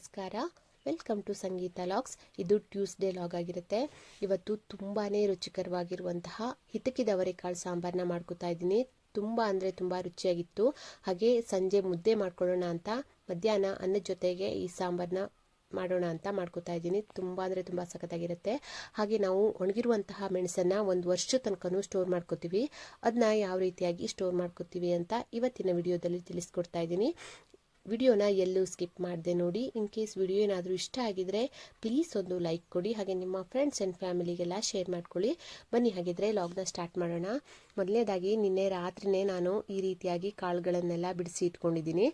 ನಮಸ್ಕಾರ. Welcome to Sangeetha logs ಇದು Tuesday log ಆಗಿರುತ್ತೆ. ಇವತ್ತು ತುಂಬಾ ರುಚಿಕರವಾಗಿರುವಂತಹ ಹಿತಕಿದ ಅವರೆಕಾಳು ಸಾಂಬಾರನ್ನ ಮಾಡ್ಕೋತಾ ಇದ್ದೀನಿ. ತುಂಬ ಅಂದರೆ ತುಂಬ ರುಚಿಯಾಗಿತ್ತು. ಹಾಗೆ ಸಂಜೆ ಮುದ್ದೆ ಮಾಡ್ಕೊಳ್ಳೋಣ ಅಂತ, ಮಧ್ಯಾಹ್ನ ಅನ್ನದ ಜೊತೆಗೆ ಈ ಸಾಂಬಾರನ್ನ ಮಾಡೋಣ ಅಂತ ಮಾಡ್ಕೋತಾ ಇದ್ದೀನಿ. ತುಂಬ ಅಂದರೆ ತುಂಬ ಸಖತ್ತಾಗಿರುತ್ತೆ. ಹಾಗೆ ನಾವು ಒಣಗಿರುವಂತಹ ಮೆಣಸನ್ನು ಒಂದು ವರ್ಷ ತನಕನೂ ಸ್ಟೋರ್ ಮಾಡ್ಕೋತೀವಿ. ಅದನ್ನ ಯಾವ ರೀತಿಯಾಗಿ ಸ್ಟೋರ್ ಮಾಡ್ಕೋತೀವಿ ಅಂತ ಇವತ್ತಿನ ವಿಡಿಯೋದಲ್ಲಿ ತಿಳಿಸ್ಕೊಡ್ತಾ ಇದ್ದೀನಿ. ವಿಡಿಯೋನ ಎಲ್ಲೂ ಸ್ಕಿಪ್ ಮಾಡಿದೆ ನೋಡಿ. ಇನ್ ಕೇಸ್ ವಿಡಿಯೋ ಏನಾದರೂ ಇಷ್ಟ ಆಗಿದ್ರೆ ಪ್ಲೀಸ್ ಒಂದು ಲೈಕ್ ಕೊಡಿ. ಹಾಗೆ ನಿಮ್ಮ ಫ್ರೆಂಡ್ಸ್ ಆ್ಯಂಡ್ ಫ್ಯಾಮಿಲಿಗೆಲ್ಲ ಶೇರ್ ಮಾಡ್ಕೊಳ್ಳಿ. ಬನ್ನಿ ಹಾಗಿದ್ರೆ ಲಾಗ್ನ ಸ್ಟಾರ್ಟ್ ಮಾಡೋಣ. ಮೊದಲನೇದಾಗಿ ನಿನ್ನೆ ರಾತ್ರಿನೇ ನಾನು ಈ ರೀತಿಯಾಗಿ ಕಾಳುಗಳನ್ನೆಲ್ಲ ಬಿಡಿಸಿ ಇಟ್ಕೊಂಡಿದ್ದೀನಿ.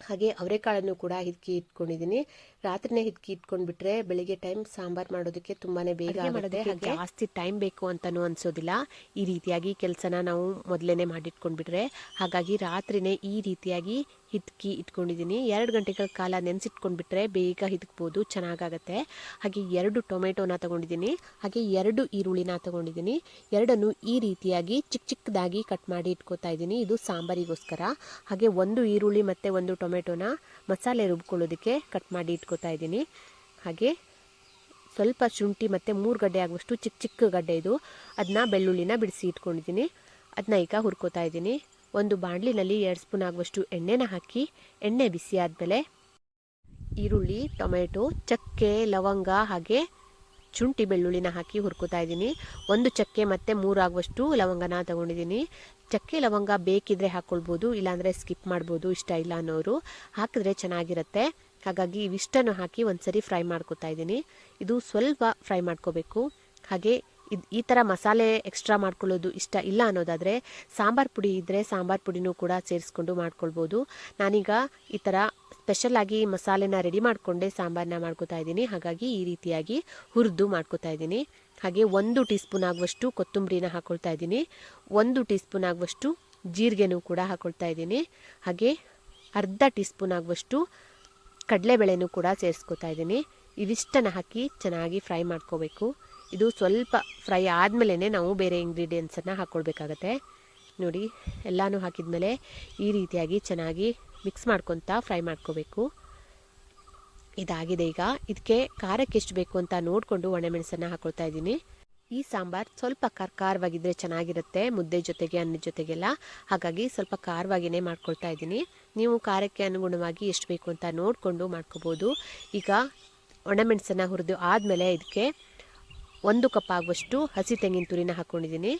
ಹಾಗೆ ಅವರೆಕಾಳನ್ನು ಕೂಡ ಹಿಕ್ಕಿ ಇಟ್ಕೊಂಡಿದ್ದೀನಿ. ರಾತ್ರಿನೇ ಹಿದ್ಕಿ ಇಟ್ಕೊಂಡ್ಬಿಟ್ರೆ ಬೆಳಿಗ್ಗೆ ಟೈಮ್ ಸಾಂಬಾರ್ ಮಾಡೋದಕ್ಕೆ ತುಂಬಾನೇ ಬೇಗ ಹಾಗೆ ಜಾಸ್ತಿ ಟೈಮ್ ಬೇಕು ಅಂತಾನೂ ಅನ್ಸೋದಿಲ್ಲ. ಈ ರೀತಿಯಾಗಿ ಕೆಲಸನ ನಾವು ಮೊದಲೇನೆ ಮಾಡಿಟ್ಕೊಂಡ್ಬಿಟ್ರೆ. ಹಾಗಾಗಿ ರಾತ್ರಿನೇ ಈ ರೀತಿಯಾಗಿ ಹಿದ್ಕಿ ಇಟ್ಕೊಂಡಿದ್ದೀನಿ. ಎರಡು ಗಂಟೆಗಳ ಕಾಲ ನೆನೆಸಿಟ್ಕೊಂಡ್ಬಿಟ್ರೆ ಬೇಗ ಹಿದ್ಕ್ಬೋದು ಚೆನ್ನಾಗಾಗತ್ತೆ. ಹಾಗೆ ಎರಡು ಟೊಮೆಟೊನ ತಗೊಂಡಿದ್ದೀನಿ. ಹಾಗೆ ಎರಡು ಈರುಳ್ಳಿನ ತಗೊಂಡಿದ್ದೀನಿ. ಎರಡನ್ನು ಈ ರೀತಿಯಾಗಿ ಚಿಕ್ಕ ಚಿಕ್ಕದಾಗಿ ಕಟ್ ಮಾಡಿ ಇಟ್ಕೋತಾ ಇದ್ದೀನಿ. ಇದು ಸಾಂಬಾರಿಗೋಸ್ಕರ. ಹಾಗೆ ಒಂದು ಈರುಳ್ಳಿ ಮತ್ತು ಒಂದು ಟೊಮೆಟೊನ ಮಸಾಲೆ ರುಬ್ಕೊಳ್ಳೋದಕ್ಕೆ ಕಟ್ ಮಾಡಿ ಇಟ್ಕೋತಾ ಇದ್ದೀನಿ. ಹಾಗೆ ಸ್ವಲ್ಪ ಶುಂಠಿ ಮತ್ತು ಮೂರು ಗಡ್ಡೆ ಆಗುವಷ್ಟು ಚಿಕ್ಕ ಚಿಕ್ಕ ಗಡ್ಡೆ ಇದು. ಅದನ್ನ ಬೆಳ್ಳುಳ್ಳಿನ ಬಿಡಿಸಿ ಇಟ್ಕೊಂಡಿದ್ದೀನಿ. ಅದನ್ನ ಈಗ ಹುರ್ಕೋತಾ ಇದ್ದೀನಿ. ಒಂದು ಬಾಣಲಿನಲ್ಲಿ ಎರಡು ಸ್ಪೂನ್ ಆಗುವಷ್ಟು ಎಣ್ಣೆನ ಹಾಕಿ ಎಣ್ಣೆ ಬಿಸಿ ಆದಮೇಲೆ ಈರುಳ್ಳಿ, ಟೊಮೆಟೊ, ಚಕ್ಕೆ, ಲವಂಗ ಹಾಗೆ ಶುಂಠಿ ಬೆಳ್ಳುಳ್ಳಿನ ಹಾಕಿ ಹುರ್ಕೋತಾ ಇದ್ದೀನಿ. ಒಂದು ಚಕ್ಕೆ ಮತ್ತು ಮೂರಾಗುವಷ್ಟು ಲವಂಗನ ತಗೊಂಡಿದ್ದೀನಿ. ಚಕ್ಕೆ, ಲವಂಗ ಬೇಕಿದ್ರೆ ಹಾಕ್ಕೊಳ್ಬೋದು ಇಲ್ಲಾಂದರೆ ಸ್ಕಿಪ್ ಮಾಡ್ಬೋದು, ಇಷ್ಟ ಇಲ್ಲ ಅನ್ನೋರು. ಹಾಕಿದ್ರೆ ಚೆನ್ನಾಗಿರುತ್ತೆ. ಹಾಗಾಗಿ ಇವಿಷ್ಟನ್ನು ಹಾಕಿ ಒಂದ್ಸರಿ ಫ್ರೈ ಮಾಡ್ಕೋತಾ ಇದ್ದೀನಿ. ಇದು ಸ್ವಲ್ಪ ಫ್ರೈ ಮಾಡ್ಕೋಬೇಕು. ಹಾಗೆ ಇದು ಈ ಥರ ಮಸಾಲೆ ಎಕ್ಸ್ಟ್ರಾ ಮಾಡ್ಕೊಳ್ಳೋದು ಇಷ್ಟ ಇಲ್ಲ ಅನ್ನೋದಾದರೆ ಸಾಂಬಾರು ಪುಡಿ ಇದ್ದರೆ ಸಾಂಬಾರು ಪುಡಿನೂ ಕೂಡ ಸೇರಿಸ್ಕೊಂಡು ಮಾಡ್ಕೊಳ್ಬೋದು. ನಾನೀಗ ಈ ಥರ ಸ್ಪೆಷಲಾಗಿ ಮಸಾಲೆನ ರೆಡಿ ಮಾಡಿಕೊಂಡೆ ಸಾಂಬಾರನ್ನ ಮಾಡ್ಕೋತಾ ಇದ್ದೀನಿ. ಹಾಗಾಗಿ ಈ ರೀತಿಯಾಗಿ ಹುರಿದು ಮಾಡ್ಕೋತಾ ಇದ್ದೀನಿ. ಹಾಗೆ ಒಂದು ಟೀ ಸ್ಪೂನ್ ಆಗುವಷ್ಟು ಕೊತ್ತಂಬರಿನ ಹಾಕ್ಕೊಳ್ತಾ ಇದ್ದೀನಿ. ಒಂದು ಟೀ ಸ್ಪೂನ್ ಆಗುವಷ್ಟು ಜೀರಿಗೆನೂ ಕೂಡ ಹಾಕ್ಕೊಳ್ತಾ ಇದ್ದೀನಿ. ಹಾಗೆ ಅರ್ಧ ಟೀ ಸ್ಪೂನ್ ಆಗುವಷ್ಟು ಕಡಲೆಬೇಳೆನೂ ಕೂಡ ಸೇರಿಸ್ಕೊತಾ ಇದ್ದೀನಿ. ಇವಿಷ್ಟನ್ನು ಹಾಕಿ ಚೆನ್ನಾಗಿ ಫ್ರೈ ಮಾಡ್ಕೋಬೇಕು. ಇದು ಸ್ವಲ್ಪ ಫ್ರೈ ಆದಮೇಲೆ ನಾವು ಬೇರೆ ಇಂಗ್ರೀಡಿಯೆಂಟ್ಸನ್ನು ಹಾಕ್ಕೊಳ್ಬೇಕಾಗತ್ತೆ ನೋಡಿ, ಎಲ್ಲನೂ ಹಾಕಿದ್ಮೇಲೆ ಈ ರೀತಿಯಾಗಿ ಚೆನ್ನಾಗಿ ಮಿಕ್ಸ್ ಮಾಡ್ಕೊತ ಫ್ರೈ ಮಾಡ್ಕೋಬೇಕು. ಇದಾಗಿದೆ ಈಗ. ಇದಕ್ಕೆ ಖಾರಕ್ಕೆ ಎಷ್ಟು ಬೇಕು ಅಂತ ನೋಡಿಕೊಂಡು ಒಣಮೆಣಸನ್ನು ಹಾಕ್ಕೊಳ್ತಾ ಇದ್ದೀನಿ. ಈ ಸಾಂಬಾರು ಸ್ವಲ್ಪ ಖಾರ ಖಾರವಾಗಿದ್ದರೆ ಚೆನ್ನಾಗಿರುತ್ತೆ, ಮುದ್ದೆ ಜೊತೆಗೆ, ಅನ್ನದ ಜೊತೆಗೆಲ್ಲ. ಹಾಗಾಗಿ ಸ್ವಲ್ಪ ಖಾರವಾಗಿಯೇ ಮಾಡ್ಕೊಳ್ತಾ ಇದ್ದೀನಿ. ನೀವು ಖಾರಕ್ಕೆ ಅನುಗುಣವಾಗಿ ಎಷ್ಟು ಬೇಕು ಅಂತ ನೋಡಿಕೊಂಡು ಮಾಡ್ಕೋಬೋದು. ಈಗ ಒಣಮೆಣಸನ್ನು ಹುರಿದು ಆದಮೇಲೆ ಇದಕ್ಕೆ ಒಂದು ಕಪ್ ಆಗುವಷ್ಟು ಹಸಿ ತೆಂಗಿನ ತುರಿನ ಹಾಕ್ಕೊಂಡಿದ್ದೀನಿ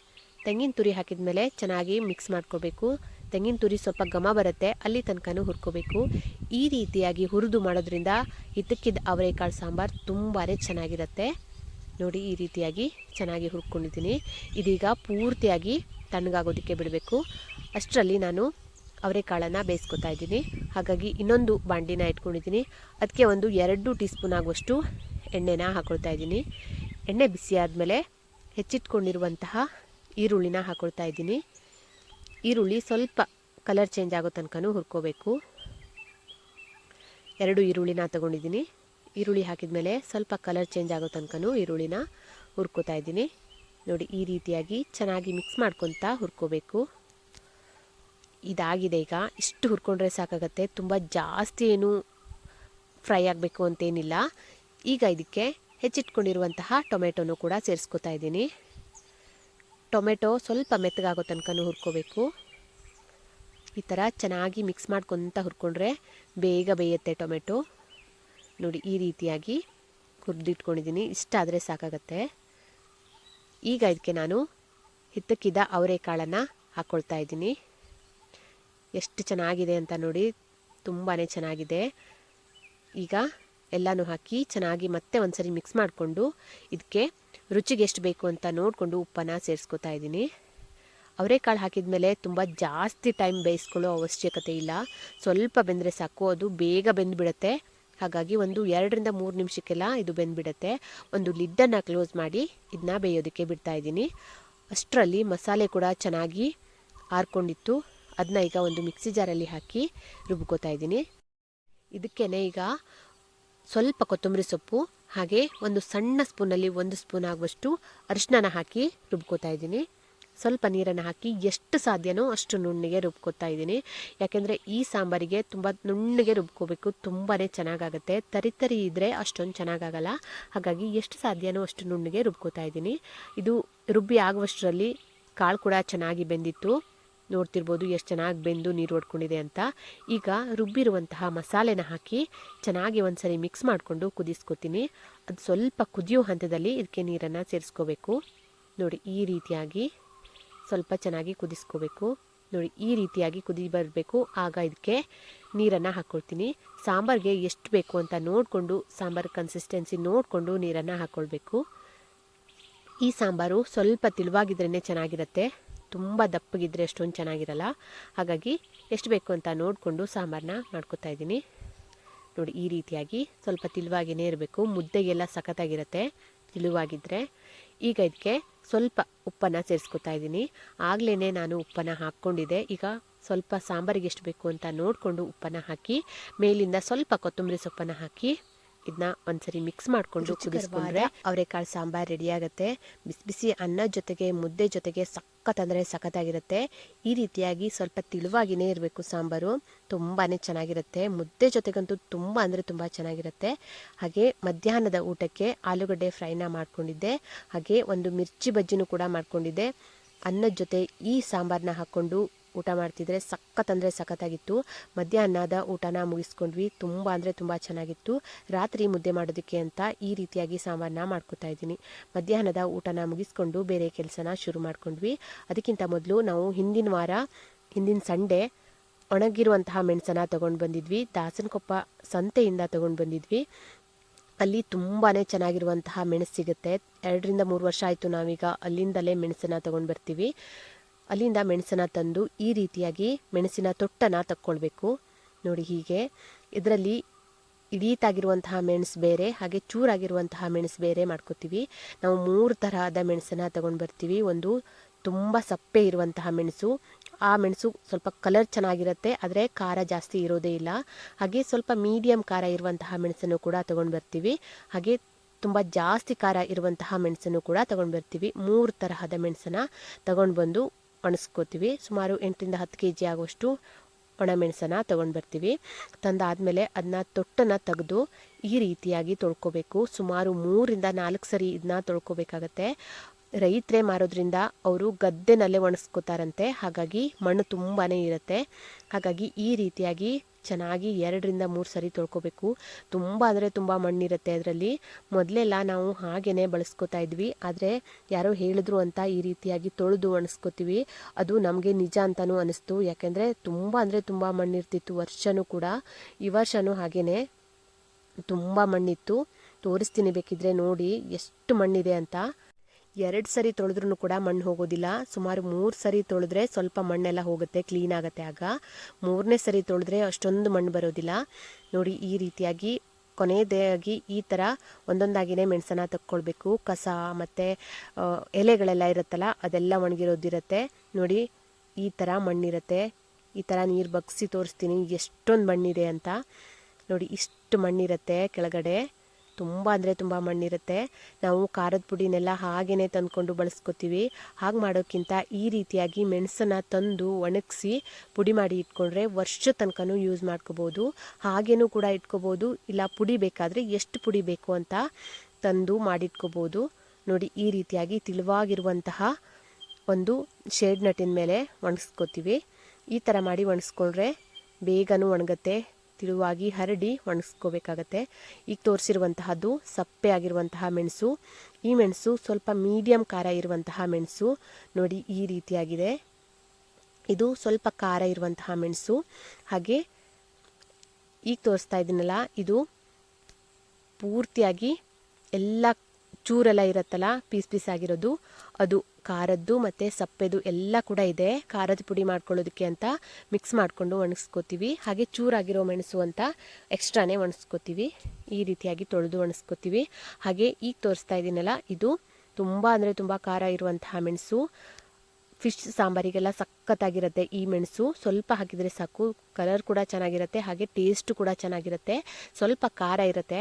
ತೆಂಗಿನ ತುರಿ ಹಾಕಿದ ಮೇಲೆ ಚೆನ್ನಾಗಿ ಮಿಕ್ಸ್ ಮಾಡ್ಕೋಬೇಕು. ತೆಂಗಿನ ತುರಿ ಸ್ವಲ್ಪ ಘಮ ಬರುತ್ತೆ, ಅಲ್ಲಿ ತನಕನೂ ಹುರ್ಕೋಬೇಕು. ಈ ರೀತಿಯಾಗಿ ಹುರಿದು ಮಾಡೋದ್ರಿಂದ ಹಿತಕ್ಕಿದ ಅವರೆಕಾಳು ಸಾಂಬಾರು ತುಂಬಾ ಚೆನ್ನಾಗಿರುತ್ತೆ. ನೋಡಿ ಈ ರೀತಿಯಾಗಿ ಚೆನ್ನಾಗಿ ಹುರ್ಕೊಂಡಿದ್ದೀನಿ. ಇದೀಗ ಪೂರ್ತಿಯಾಗಿ ತಣ್ಣಗಾಗೋದಕ್ಕೆ ಬಿಡಬೇಕು. ಅಷ್ಟರಲ್ಲಿ ನಾನು ಅವರೆಕಾಳನ್ನು ಬೇಯಿಸ್ಕೊತಾ ಇದ್ದೀನಿ. ಹಾಗಾಗಿ ಇನ್ನೊಂದು ಬಾಂಡಿನ ಇಟ್ಕೊಂಡಿದ್ದೀನಿ. ಅದಕ್ಕೆ ಒಂದು ಎರಡು ಟೀ ಸ್ಪೂನ್ ಆಗುವಷ್ಟು ಎಣ್ಣೆನ ಹಾಕ್ಕೊಳ್ತಾ ಇದ್ದೀನಿ. ಎಣ್ಣೆ ಬಿಸಿ ಆದಮೇಲೆ ಹೆಚ್ಚಿಟ್ಕೊಂಡಿರುವಂತಹ ಈರುಳ್ಳಿನ ಹಾಕ್ಕೊಳ್ತಾ ಇದ್ದೀನಿ. ಈರುಳ್ಳಿ ಸ್ವಲ್ಪ ಕಲರ್ ಚೇಂಜ್ ಆಗೋ ತನಕನೂ ಹುರ್ಕೋಬೇಕು. ಎರಡು ಈರುಳ್ಳಿನ ತಗೊಂಡಿದ್ದೀನಿ. ಈರುಳ್ಳಿ ಹಾಕಿದ ಮೇಲೆ ಸ್ವಲ್ಪ ಕಲರ್ ಚೇಂಜ್ ಆಗೋ ತನಕನೂ ಈರುಳ್ಳಿನ ಹುರ್ಕೋತಾ ಇದ್ದೀನಿ. ನೋಡಿ, ಈ ರೀತಿಯಾಗಿ ಚೆನ್ನಾಗಿ ಮಿಕ್ಸ್ ಮಾಡ್ಕೊತಾ ಹುರ್ಕೋಬೇಕು. ಇದಾಗಿದೆ ಈಗ. ಇಷ್ಟು ಹುರ್ಕೊಂಡ್ರೆ ಸಾಕಾಗತ್ತೆ. ತುಂಬ ಜಾಸ್ತಿ ಏನು ಫ್ರೈ ಆಗಬೇಕು ಅಂತೇನಿಲ್ಲ. ಈಗ ಇದಕ್ಕೆ ಹೆಚ್ಚಿಟ್ಕೊಂಡಿರುವಂತಹ ಟೊಮೆಟೊನು ಕೂಡ ಸೇರಿಸ್ಕೊತಾ ಇದ್ದೀನಿ. ಟೊಮೆಟೊ ಸ್ವಲ್ಪ ಮೆತ್ತಗಾಗೋ ತನಕನೂ ಹುರ್ಕೋಬೇಕು. ಈ ಥರ ಚೆನ್ನಾಗಿ ಮಿಕ್ಸ್ ಮಾಡ್ಕೊತ ಹುರ್ಕೊಂಡ್ರೆ ಬೇಗ ಬೇಯುತ್ತೆ ಟೊಮೆಟೊ. ನೋಡಿ, ಈ ರೀತಿಯಾಗಿ ಕುರ್ದಿಟ್ಕೊಂಡಿದ್ದೀನಿ. ಇಷ್ಟ ಆದರೆ ಸಾಕಾಗತ್ತೆ. ಈಗ ಇದಕ್ಕೆ ನಾನು ಹಿತ್ತಕ್ಕಿದ ಅವರೆಕಾಳನ್ನು ಹಾಕ್ಕೊಳ್ತಾ ಇದ್ದೀನಿ. ಎಷ್ಟು ಚೆನ್ನಾಗಿದೆ ಅಂತ ನೋಡಿ ತುಂಬಾ ಚೆನ್ನಾಗಿದೆ. ಈಗ ಎಲ್ಲನೂ ಹಾಕಿ ಚೆನ್ನಾಗಿ ಮತ್ತೆ ಒಂದ್ಸರಿ ಮಿಕ್ಸ್ ಮಾಡಿಕೊಂಡು ಇದಕ್ಕೆ ರುಚಿಗೆ ಎಷ್ಟು ಬೇಕು ಅಂತ ನೋಡಿಕೊಂಡು ಉಪ್ಪನ್ನು ಸೇರಿಸ್ಕೊತಾ ಇದ್ದೀನಿ. ಅವರೆಕಾಳು ಹಾಕಿದ ಮೇಲೆ ತುಂಬ ಜಾಸ್ತಿ ಟೈಮ್ ಬೇಯಿಸ್ಕೊಳ್ಳೋ ಅವಶ್ಯಕತೆ ಇಲ್ಲ. ಸ್ವಲ್ಪ ಬೆಂದರೆ ಸಾಕು, ಅದು ಬೇಗ ಬೆಂದುಬಿಡುತ್ತೆ. ಹಾಗಾಗಿ ಒಂದು ಎರಡರಿಂದ ಮೂರು ನಿಮಿಷಕ್ಕೆಲ್ಲ ಇದು ಬೆಂದುಬಿಡತ್ತೆ. ಒಂದು ಲಿಡ್ಡನ್ನು ಕ್ಲೋಸ್ ಮಾಡಿ ಇದನ್ನ ಬೇಯೋದಕ್ಕೆ ಬಿಡ್ತಾ ಇದ್ದೀನಿ. ಅಷ್ಟರಲ್ಲಿ ಮಸಾಲೆ ಕೂಡ ಚೆನ್ನಾಗಿ ಆರ್ಕೊಂಡಿತ್ತು. ಅದನ್ನ ಈಗ ಒಂದು ಮಿಕ್ಸಿ ಜಾರಲ್ಲಿ ಹಾಕಿ ರುಬ್ಕೋತಾ ಇದ್ದೀನಿ. ಇದಕ್ಕೇ ಈಗ ಸ್ವಲ್ಪ ಕೊತ್ತಂಬರಿ ಸೊಪ್ಪು, ಹಾಗೆ ಒಂದು ಸಣ್ಣ ಸ್ಪೂನಲ್ಲಿ ಒಂದು ಸ್ಪೂನ್ ಆಗುವಷ್ಟು ಅರಿಶಿನ ಹಾಕಿ ರುಬ್ಕೋತಾ ಇದ್ದೀನಿ. ಸ್ವಲ್ಪ ನೀರನ್ನು ಹಾಕಿ ಎಷ್ಟು ಸಾಧ್ಯನೋ ಅಷ್ಟು ನುಣ್ಣಗೆ ರುಬ್ಕೊತಾ ಇದ್ದೀನಿ. ಯಾಕೆಂದರೆ ಈ ಸಾಂಬಾರಿಗೆ ತುಂಬ ನುಣ್ಣಗೆ ರುಬ್ಕೋಬೇಕು ತುಂಬಾ ಚೆನ್ನಾಗಾಗುತ್ತೆ. ತರಿ ತರಿ ಇದ್ದರೆ ಅಷ್ಟೊಂದು ಚೆನ್ನಾಗಾಗಲ್ಲ. ಹಾಗಾಗಿ ಎಷ್ಟು ಸಾಧ್ಯನೋ ಅಷ್ಟು ನುಣ್ಣಗೆ ರುಬ್ಕೋತಾ ಇದ್ದೀನಿ. ಇದು ರುಬ್ಬಿ ಆಗುವಷ್ಟರಲ್ಲಿ ಕಾಳು ಕೂಡ ಚೆನ್ನಾಗಿ ಬೆಂದಿತ್ತು. ನೋಡ್ತಿರ್ಬೋದು ಎಷ್ಟು ಚೆನ್ನಾಗಿ ಬೆಂದು ನೀರು ಹೊಡ್ಕೊಂಡಿದೆ ಅಂತ. ಈಗ ರುಬ್ಬಿರುವಂತಹ ಮಸಾಲೆನ ಹಾಕಿ ಚೆನ್ನಾಗಿ ಒಂದ್ಸರಿ ಮಿಕ್ಸ್ ಮಾಡಿಕೊಂಡು ಕುದಿಸ್ಕೊತೀನಿ. ಅದು ಸ್ವಲ್ಪ ಕುದಿಯೋ ಹಂತದಲ್ಲಿ ಇದಕ್ಕೆ ನೀರನ್ನು ಸೇರಿಸ್ಕೋಬೇಕು. ನೋಡಿ ಈ ರೀತಿಯಾಗಿ ಸ್ವಲ್ಪ ಚೆನ್ನಾಗಿ ಕುದಿಸ್ಕೋಬೇಕು. ನೋಡಿ, ಈ ರೀತಿಯಾಗಿ ಕುದಿ ಬರಬೇಕು. ಆಗ ಇದಕ್ಕೆ ನೀರನ್ನು ಹಾಕ್ಕೊಳ್ತೀನಿ ಸಾಂಬಾರಿಗೆ ಎಷ್ಟು ಬೇಕು ಅಂತ ನೋಡಿಕೊಂಡು, ಸಾಂಬಾರು ಕನ್ಸಿಸ್ಟೆನ್ಸಿ ನೋಡಿಕೊಂಡು ನೀರನ್ನು ಹಾಕ್ಕೊಳ್ಬೇಕು ಈ ಸಾಂಬಾರು ಸ್ವಲ್ಪ ತಿಳುವಾಗಿದ್ರೇ ಚೆನ್ನಾಗಿರುತ್ತೆ. ತುಂಬ ದಪ್ಪಗಿದ್ರೆ ಅಷ್ಟೊಂದು ಚೆನ್ನಾಗಿರಲ್ಲ. ಹಾಗಾಗಿ ಎಷ್ಟು ಬೇಕು ಅಂತ ನೋಡಿಕೊಂಡು ಸಾಂಬಾರನ್ನ ಮಾಡ್ಕೊತಾ ಇದ್ದೀನಿ. ನೋಡಿ, ಈ ರೀತಿಯಾಗಿ ಸ್ವಲ್ಪ ತಿಳುವಾಗಿನೇ ಇರಬೇಕು. ಮುದ್ದೆಗೆಲ್ಲ ಸಖತ್ತಾಗಿರುತ್ತೆ ತಿಳುವಾಗಿದ್ದರೆ ಈಗ ಇದಕ್ಕೆ ಸ್ವಲ್ಪ ಉಪ್ಪನ್ನು ಸೇರಿಸ್ಕೊತಾ ಇದ್ದೀನಿ. ಆಗಲೇ ನಾನು ಉಪ್ಪನ್ನು ಹಾಕ್ಕೊಂಡಿದ್ದೆ. ಈಗ ಸ್ವಲ್ಪ ಸಾಂಬಾರಿಗೆ ಎಷ್ಟು ಬೇಕು ಅಂತ ನೋಡಿಕೊಂಡು ಉಪ್ಪನ್ನು ಹಾಕಿ, ಮೇಲಿಂದ ಸ್ವಲ್ಪ ಕೊತ್ತಂಬರಿ ಸೊಪ್ಪನ್ನು ಹಾಕಿ ಇದನ್ನ ಒಂದ್ಸರಿ ಮಿಕ್ಸ್ ಮಾಡಿಕೊಂಡು ಕುದಿಸ್ಕೊಂಡ್ರೆ ಅವರೆಕಾಳು ಸಾಂಬಾರು ರೆಡಿ ಆಗುತ್ತೆ. ಬಿಸಿ ಬಿಸಿ ಅನ್ನ ಜೊತೆಗೆ ಮುದ್ದೆ ಜೊತೆಗೆ ಸಖತ್ ಅಂದರೆ ಸಖತ್ತಾಗಿರುತ್ತೆ. ಈ ರೀತಿಯಾಗಿ ಸ್ವಲ್ಪ ತಿಳುವಾಗಿನೇ ಇರಬೇಕು ಸಾಂಬಾರು. ತುಂಬಾ ಚೆನ್ನಾಗಿರುತ್ತೆ. ಮುದ್ದೆ ಜೊತೆಗಂತೂ ತುಂಬ ಅಂದರೆ ತುಂಬ ಚೆನ್ನಾಗಿರುತ್ತೆ. ಹಾಗೆ ಮಧ್ಯಾಹ್ನದ ಊಟಕ್ಕೆ ಆಲೂಗಡ್ಡೆ ಫ್ರೈನ ಮಾಡ್ಕೊಂಡಿದ್ದೆ. ಹಾಗೆ ಒಂದು ಮಿರ್ಚಿ ಬಜ್ಜಿನೂ ಕೂಡ ಮಾಡ್ಕೊಂಡಿದ್ದೆ. ಅನ್ನದ ಜೊತೆ ಈ ಸಾಂಬಾರನ್ನ ಹಾಕ್ಕೊಂಡು ಊಟ ಮಾಡ್ತಿದ್ರೆ ಸಖತ್ ಅಂದರೆ ಸಖತ್ತಾಗಿತ್ತು. ಮಧ್ಯಾಹ್ನದ ಊಟನ ಮುಗಿಸ್ಕೊಂಡ್ವಿ. ತುಂಬ ಅಂದರೆ ತುಂಬ ಚೆನ್ನಾಗಿತ್ತು. ರಾತ್ರಿ ಮುದ್ದೆ ಮಾಡೋದಕ್ಕೆ ಅಂತ ಈ ರೀತಿಯಾಗಿ ಸಾಂಬಾರನ್ನ ಮಾಡ್ಕೊತಾ ಇದ್ದೀನಿ. ಮಧ್ಯಾಹ್ನದ ಊಟನ ಮುಗಿಸ್ಕೊಂಡು ಬೇರೆ ಕೆಲಸನ ಶುರು ಮಾಡ್ಕೊಂಡ್ವಿ. ಅದಕ್ಕಿಂತ ಮೊದಲು ನಾವು ಹಿಂದಿನ ವಾರ, ಹಿಂದಿನ ಸಂಡೇ ಒಣಗಿರುವಂತಹ ಮೆಣಸನ್ನ ತೊಗೊಂಡು ಬಂದಿದ್ವಿ. ದಾಸನಕೊಪ್ಪ ಸಂತೆಯಿಂದ ತೊಗೊಂಡು ಬಂದಿದ್ವಿ. ಅಲ್ಲಿ ತುಂಬಾ ಚೆನ್ನಾಗಿರುವಂತಹ ಮೆಣಸು ಸಿಗುತ್ತೆ. ಎರಡರಿಂದ ಮೂರು ವರ್ಷ ಆಯಿತು ನಾವೀಗ ಅಲ್ಲಿಂದಲೇ ಮೆಣಸನ್ನು ತೊಗೊಂಡು ಬರ್ತೀವಿ. ಅಲ್ಲಿಂದ ಮೆಣಸನ್ನು ತಂದು ಈ ರೀತಿಯಾಗಿ ಮೆಣಸಿನ ತೊಟ್ಟನ್ನು ತಕ್ಕೊಳ್ಬೇಕು. ನೋಡಿ ಹೀಗೆ. ಇದರಲ್ಲಿ ಇಡೀತಾಗಿರುವಂತಹ ಮೆಣಸು ಬೇರೆ, ಹಾಗೆ ಚೂರಾಗಿರುವಂತಹ ಮೆಣಸು ಬೇರೆ ಮಾಡ್ಕೋತೀವಿ. ನಾವು ಮೂರು ತರಹದ ಮೆಣಸನ್ನು ತಗೊಂಡು ಬರ್ತೀವಿ. ಒಂದು ತುಂಬ ಸಪ್ಪೆ ಇರುವಂತಹ ಮೆಣಸು. ಆ ಮೆಣಸು ಸ್ವಲ್ಪ ಕಲರ್ ಚೆನ್ನಾಗಿರುತ್ತೆ, ಆದರೆ ಖಾರ ಜಾಸ್ತಿ ಇರೋದೇ ಇಲ್ಲ. ಹಾಗೆ ಸ್ವಲ್ಪ ಮೀಡಿಯಮ್ ಖಾರ ಇರುವಂತಹ ಮೆಣಸನ್ನು ಕೂಡ ತಗೊಂಡು ಬರ್ತೀವಿ. ಹಾಗೆ ತುಂಬ ಜಾಸ್ತಿ ಖಾರ ಇರುವಂತಹ ಮೆಣಸನ್ನು ಕೂಡ ತಗೊಂಡು ಬರ್ತೀವಿ. ಮೂರು ತರಹದ ಮೆಣಸನ್ನು ತಗೊಂಡು ಬಂದು ಒಣಸ್ಕೋತೀವಿ ಸುಮಾರು ಎಂಟರಿಂದ ಹತ್ತು ಕೆ ಜಿ ಆಗುವಷ್ಟು ಒಣಮೆಣಸನ್ನು ತೊಗೊಂಡು ಬರ್ತೀವಿ. ತಂದಾದಮೇಲೆ ಅದನ್ನ ತೊಟ್ಟನ್ನು ತೆಗೆದು ಈ ರೀತಿಯಾಗಿ ತೊಳ್ಕೊಬೇಕು. ಸುಮಾರು ಮೂರಿಂದ ನಾಲ್ಕು ಸರಿ ಇದನ್ನ ತೊಳ್ಕೊಬೇಕಾಗತ್ತೆ. ರೈತರೇ ಮಾರೋದ್ರಿಂದ ಅವರು ಗದ್ದೆನಲ್ಲೇ ಒಣಸ್ಕೋತಾರಂತೆ. ಹಾಗಾಗಿ ಮಣ್ಣು ತುಂಬಾ ಇರುತ್ತೆ. ಹಾಗಾಗಿ ಈ ರೀತಿಯಾಗಿ ಚೆನ್ನಾಗಿ ಎರಡರಿಂದ ಮೂರು ಸರಿ ತೊಳ್ಕೊಬೇಕು. ತುಂಬ ಅಂದರೆ ತುಂಬ ಮಣ್ಣಿರುತ್ತೆ ಅದರಲ್ಲಿ. ಮೊದಲೆಲ್ಲ ನಾವು ಹಾಗೇ ಬಳಸ್ಕೊತಾ ಇದ್ವಿ. ಆದರೆ ಯಾರೋ ಹೇಳಿದ್ರು ಅಂತ ಈ ರೀತಿಯಾಗಿ ತೊಳೆದು ಒಣಸ್ಕೋತೀವಿ. ಅದು ನಮಗೆ ನಿಜ ಅಂತಲೂ ಅನಿಸ್ತು. ಯಾಕೆಂದರೆ ತುಂಬ ಅಂದರೆ ತುಂಬ ಮಣ್ಣಿರ್ತಿತ್ತು ವರ್ಷವೂ ಕೂಡ. ಈ ವರ್ಷವೂ ಹಾಗೇ ತುಂಬ ಮಣ್ಣಿತ್ತು. ತೋರಿಸ್ತೀನಿ ಬೇಕಿದ್ರೆ ನೋಡಿ. ಎಷ್ಟು ಮಣ್ಣಿದೆ ಅಂತ. ಎರಡು ಸರಿ ತೊಳೆದ್ರೂ ಕೂಡ ಮಣ್ಣು ಹೋಗೋದಿಲ್ಲ. ಸುಮಾರು ಮೂರು ಸರಿ ತೊಳೆದ್ರೆ ಸ್ವಲ್ಪ ಮಣ್ಣೆಲ್ಲ ಹೋಗುತ್ತೆ, ಕ್ಲೀನ್ ಆಗುತ್ತೆ ಆಗ. ಮೂರನೇ ಸರಿ ತೊಳೆದ್ರೆ ಅಷ್ಟೊಂದು ಮಣ್ಣು ಬರೋದಿಲ್ಲ. ನೋಡಿ, ಈ ರೀತಿಯಾಗಿ ಕೊನೆಯದಾಗಿ ಈ ಥರ ಒಂದೊಂದಾಗಿನೇ ಮೆಣಸನ್ನ ತಕ್ಕೊಳ್ಬೇಕು. ಕಸ ಮತ್ತು ಎಲೆಗಳೆಲ್ಲ ಇರುತ್ತಲ್ಲ, ಅದೆಲ್ಲ ಒಣಗಿರೋದಿರುತ್ತೆ. ನೋಡಿ, ಈ ಥರ ಮಣ್ಣಿರುತ್ತೆ. ಈ ಥರ ನೀರು ಬಗ್ಸಿ ತೋರಿಸ್ತೀನಿ. ಎಷ್ಟೊಂದು ಮಣ್ಣಿದೆ ಅಂತ. ನೋಡಿ, ಇಷ್ಟು ಮಣ್ಣಿರುತ್ತೆ ಕೆಳಗಡೆ. ತುಂಬ ಅಂದರೆ ತುಂಬ ಮಣ್ಣಿರುತ್ತೆ. ನಾವು ಖಾರದ ಪುಡಿನೆಲ್ಲ ಹಾಗೇ ತಂದ್ಕೊಂಡು ಬಳಸ್ಕೊತೀವಿ. ಹಾಗೆ ಮಾಡೋಕ್ಕಿಂತ ಈ ರೀತಿಯಾಗಿ ಮೆಣಸನ್ನು ತಂದು ಒಣಗಿಸಿ ಪುಡಿ ಮಾಡಿ ಇಟ್ಕೊಂಡ್ರೆ ವರ್ಷ ತನಕನೂ ಯೂಸ್ ಮಾಡ್ಕೋಬೋದು. ಹಾಗೇನೂ ಕೂಡ ಇಟ್ಕೋಬೋದು. ಇಲ್ಲ ಪುಡಿ ಬೇಕಾದರೆ ಎಷ್ಟು ಪುಡಿ ಬೇಕು ಅಂತ ತಂದು ಮಾಡಿಟ್ಕೋಬೋದು. ನೋಡಿ ಈ ರೀತಿಯಾಗಿ ತಿಳುವಾಗಿರುವಂತಹ ಒಂದು ಶೇಡ್ ನಟ್ಟಿನ ಮೇಲೆ ಒಣಗಿಸ್ಕೋತೀವಿ. ಈ ಥರ ಮಾಡಿ ಒಣಗಿಸ್ಕೊಂಡ್ರೆ ಬೇಗನೂ ಒಣಗುತ್ತೆ. ತಿಳುವಾಗಿ ಹರಡಿ ಒಣಗಿಸ್ಕೋಬೇಕಾಗತ್ತೆ. ಈಗ ತೋರಿಸಿರುವಂತಹದ್ದು ಸಪ್ಪೆ ಆಗಿರುವಂತಹ ಮೆಣಸು. ಈ ಮೆಣಸು ಸ್ವಲ್ಪ ಮೀಡಿಯಂ ಖಾರ ಇರುವಂತಹ ಮೆಣಸು. ನೋಡಿ ಈ ರೀತಿಯಾಗಿದೆ. ಇದು ಸ್ವಲ್ಪ ಖಾರ ಇರುವಂತಹ ಮೆಣಸು. ಹಾಗೆ ಈಗ ತೋರಿಸ್ತಾ ಇದ್ದೀನಲ್ಲ ಇದು ಪೂರ್ತಿಯಾಗಿ ಎಲ್ಲ ಚೂರೆಲ್ಲ ಇರುತ್ತಲ್ಲ, ಪೀಸ್ ಪೀಸ್ ಆಗಿರೋದು. ಅದು ಖಾರದ್ದು ಮತ್ತು ಸಪ್ಪೆದು ಎಲ್ಲ ಕೂಡ ಇದೆ. ಖಾರದ ಪುಡಿ ಮಾಡ್ಕೊಳ್ಳೋದಕ್ಕೆ ಅಂತ ಮಿಕ್ಸ್ ಮಾಡಿಕೊಂಡು ಒಣಗಿಸ್ಕೋತೀವಿ. ಹಾಗೆ ಚೂರಾಗಿರೋ ಮೆಣಸು ಅಂತ ಎಕ್ಸ್ಟ್ರಾನೇ ಒಣಗಿಸ್ಕೋತೀವಿ. ಈ ರೀತಿಯಾಗಿ ತೊಳೆದು ಒಣಗಿಸ್ಕೋತೀವಿ. ಹಾಗೆ ಈಗ ತೋರಿಸ್ತಾ ಇದ್ದೀನಲ್ಲ, ಇದು ತುಂಬ ಅಂದರೆ ತುಂಬ ಖಾರ ಇರುವಂತಹ ಮೆಣಸು. ಫಿಶ್ ಸಾಂಬಾರಿಗೆಲ್ಲ ಸಖತ್ತಾಗಿರುತ್ತೆ ಈ ಮೆಣಸು. ಸ್ವಲ್ಪ ಹಾಕಿದರೆ ಸಾಕು, ಕಲರ್ ಕೂಡ ಚೆನ್ನಾಗಿರುತ್ತೆ, ಹಾಗೆ ಟೇಸ್ಟು ಕೂಡ ಚೆನ್ನಾಗಿರುತ್ತೆ. ಸ್ವಲ್ಪ ಖಾರ ಇರುತ್ತೆ.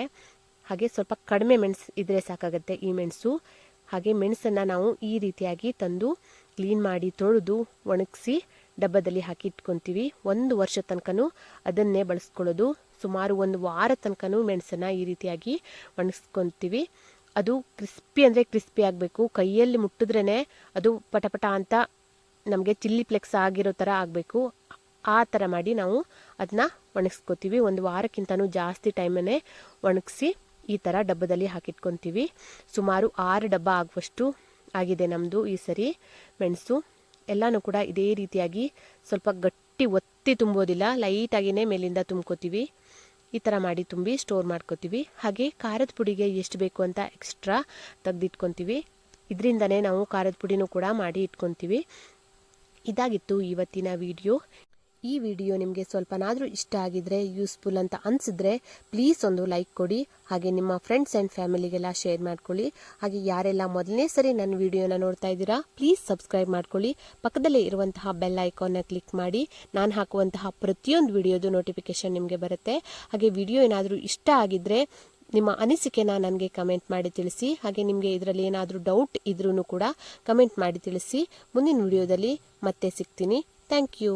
ಹಾಗೆ ಸ್ವಲ್ಪ ಕಡಿಮೆ ಮೆಣಸು ಇದ್ದರೆ ಸಾಕಾಗುತ್ತೆ ಈ ಮೆಣಸು. ಹಾಗೆ ಮೆಣಸನ್ನು ನಾವು ಈ ರೀತಿಯಾಗಿ ತಂದು ಕ್ಲೀನ್ ಮಾಡಿ ತೊಳೆದು ಒಣಗಿಸಿ ಡಬ್ಬದಲ್ಲಿ ಹಾಕಿ ಇಟ್ಕೊತೀವಿ. ಒಂದು ವರ್ಷ ತನಕನೂ ಅದನ್ನೇ ಬಳಸ್ಕೊಳ್ಳೋದು. ಸುಮಾರು ಒಂದು ವಾರ ತನಕನೂ ಮೆಣಸನ್ನು ಈ ರೀತಿಯಾಗಿ ಒಣಗಿಸ್ಕೊತೀವಿ. ಅದು ಕ್ರಿಸ್ಪಿ ಅಂದರೆ ಕ್ರಿಸ್ಪಿ ಆಗಬೇಕು. ಕೈಯಲ್ಲಿ ಮುಟ್ಟಿದ್ರೇ ಅದು ಪಟಪಟ ಅಂತ ನಮಗೆ ಚಿಲ್ಲಿ ಫ್ಲೆಕ್ಸ್ ಆಗಿರೋ ಥರ ಆಗಬೇಕು. ಆ ಥರ ಮಾಡಿ ನಾವು ಅದನ್ನ ಒಣಗಿಸ್ಕೋತೀವಿ. ಒಂದು ವಾರಕ್ಕಿಂತನೂ ಜಾಸ್ತಿ ಟೈಮನ್ನೇ ಒಣಗಿಸಿ ಈ ಥರ ಡಬ್ಬದಲ್ಲಿ ಹಾಕಿಟ್ಕೊತೀವಿ. ಸುಮಾರು ಆರು ಡಬ್ಬ ಆಗುವಷ್ಟು ಆಗಿದೆ ನಮ್ಮದು ಈ ಸರಿ ಮೆಣಸು. ಎಲ್ಲನೂ ಕೂಡ ಇದೇ ರೀತಿಯಾಗಿ ಸ್ವಲ್ಪ ಗಟ್ಟಿ ಒತ್ತಿ ತುಂಬೋದಿಲ್ಲ ಲೈಟಾಗಿಯೇ ಮೇಲಿಂದ ತುಂಬ್ಕೋತೀವಿ. ಈ ಥರ ಮಾಡಿ ತುಂಬಿ ಸ್ಟೋರ್ ಮಾಡ್ಕೋತೀವಿ. ಹಾಗೆ ಖಾರದ ಪುಡಿಗೆ ಎಷ್ಟು ಬೇಕು ಅಂತ ಎಕ್ಸ್ಟ್ರಾ ತೆಗೆದಿಟ್ಕೊತೀವಿ. ಇದರಿಂದನೇ ನಾವು ಖಾರದ ಪುಡಿನೂ ಕೂಡ ಮಾಡಿ ಇಟ್ಕೊತೀವಿ. ಇದಾಗಿತ್ತು ಇವತ್ತಿನ ವಿಡಿಯೋ ಈ ವಿಡಿಯೋ ನಿಮಗೆ ಸ್ವಲ್ಪನಾದರೂ ಇಷ್ಟ ಆಗಿದ್ರೆ ಯೂಸ್ಫುಲ್ ಅಂತ ಅನಿಸಿದ್ರೆ ಪ್ಲೀಸ್ ಒಂದು ಲೈಕ್ ಕೊಡಿ, ಹಾಗೆ ನಿಮ್ಮ ಫ್ರೆಂಡ್ಸ್ ಆ್ಯಂಡ್ ಫ್ಯಾಮಿಲಿಗೆಲ್ಲ ಶೇರ್ ಮಾಡ್ಕೊಳ್ಳಿ. ಹಾಗೆ ಯಾರೆಲ್ಲ ಮೊದಲನೇ ಸರಿ ನನ್ನ ವಿಡಿಯೋನ ನೋಡ್ತಾ ಇದ್ದೀರಾ ಪ್ಲೀಸ್ ಸಬ್ಸ್ಕ್ರೈಬ್ ಮಾಡ್ಕೊಳ್ಳಿ. ಪಕ್ಕದಲ್ಲೇ ಇರುವಂತಹ ಬೆಲ್ ಐಕಾನ್ನ ಕ್ಲಿಕ್ ಮಾಡಿ, ನಾನು ಹಾಕುವಂತಹ ಪ್ರತಿಯೊಂದು ವಿಡಿಯೋದು ನೋಟಿಫಿಕೇಶನ್ ನಿಮಗೆ ಬರುತ್ತೆ. ಹಾಗೆ ವಿಡಿಯೋ ಏನಾದರೂ ಇಷ್ಟ ಆಗಿದ್ರೆ ನಿಮ್ಮ ಅನಿಸಿಕೆನ ನನಗೆ ಕಮೆಂಟ್ ಮಾಡಿ ತಿಳಿಸಿ, ಹಾಗೆ ನಿಮಗೆ ಇದರಲ್ಲಿ ಏನಾದರೂ ಡೌಟ್ ಇದ್ರೂ ಕೂಡ ಕಮೆಂಟ್ ಮಾಡಿ ತಿಳಿಸಿ. ಮುಂದಿನ ವಿಡಿಯೋದಲ್ಲಿ ಮತ್ತೆ ಸಿಗ್ತೀನಿ. Thank you